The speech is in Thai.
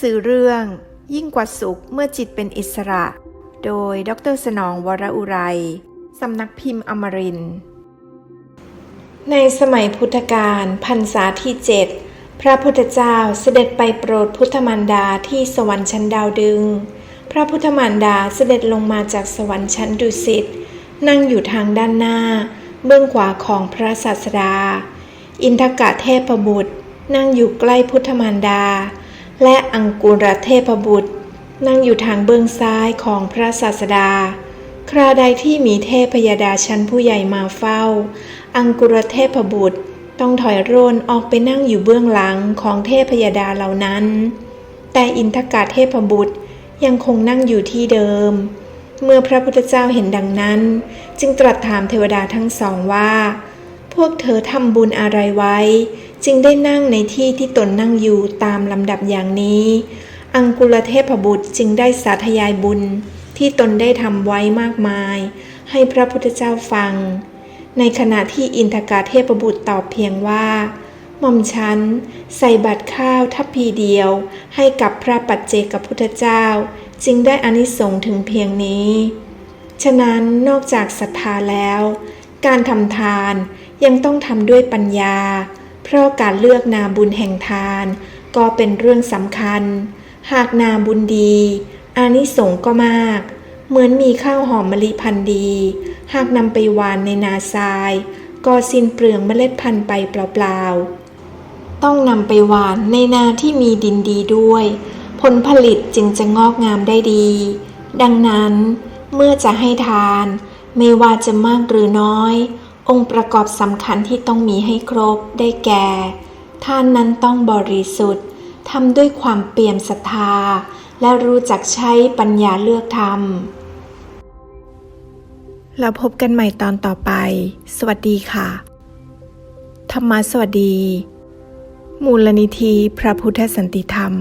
สือเรื่อง ยิ่งกว่าสุขเมื่อจิตเป็นอิสระ โดยดรสนองวรอุไรสำนักพิมพ์อมริน ในสมัยพุทธกาลพรรษาที่เจ็ดพระพุทธเจ้าเสด็จไปโปรดพุทธมารดาที่สวรรค์ชั้นดาวดึง พระพุทธมารดาเสด็จลงมาจากสวรรค์ชั้นดุสิตนั่งอยู่ทางด้านหน้า เบื้องขวาของพระศาสดา อินทกะเทพบุตร นั่งอยู่ใกล้พุทธมารดา และอังกุรเทพบุตร นั่งอยู่ทางเบื้องซ้ายของพระศาสดา คราใดที่มีเทพยดาชั้นผู้ใหญ่มาเฝ้า อังกุรเทพบุตรต้องถอยร่นออกไปนั่งอยู่เบื้องหลังของเทพยดาเหล่านั้น แต่อินทกะเทพบุตรยังคงนั่งอยู่ที่เดิม เมื่อพระพุทธเจ้าเห็นดังนั้น จึงตรัสถามเทวดาทั้งสองว่า พวกเธอทำบุญอะไรไว้ จึงได้นั่งในที่ที่ตนนั่งอยู่ตามลำดับอย่างนี้ อังกุลเทพบุตรจึงได้สาธยายบุญที่ตนได้ทำไว้มากมาย ให้พระพุทธเจ้าฟัง ในขณะที่อินทกาเทพบุตรตอบเพียงว่าหม่อมฉันใส่บัตรข้าวทัพพีเดียว ให้กับพระปัจเจกพุทธเจ้า จึงได้อานิสงส์ถึงเพียงนี้ ฉะนั้นนอกจากศรัทธาแล้ว การทำทานยังต้องทำด้วยปัญญา เพราะการเลือกนาบุญแห่งทาน ก็เป็นเรื่องสำคัญ หากนาบุญดี อานิสงส์ก็มาก เหมือนมีข้าวหอมมะลิพันธุ์ดี หากนำไปหวานในนาทราย ก็สิ้นเปลืองเมล็ดพันธุ์ไปเปล่าๆ ต้องนำไปหวานในนาที่มีดินดีด้วย ผลผลิตจึงจะงอกงามได้ดี ดังนั้นเมื่อจะให้ทาน ไม่ว่าจะมากหรือน้อย องค์ประกอบสำคัญที่ต้องมีให้ครบได้แก่ ท่านนั้นต้องบริสุทธิ์ทำด้วยความเปี่ยมศรัทธา และรู้จักใช้ปัญญาเลือกทำแล้วพบกันใหม่ตอนต่อไป สวัสดีค่ะ ธรรมะสวัสดี มูลนิธิพระพุทธสันติธรรม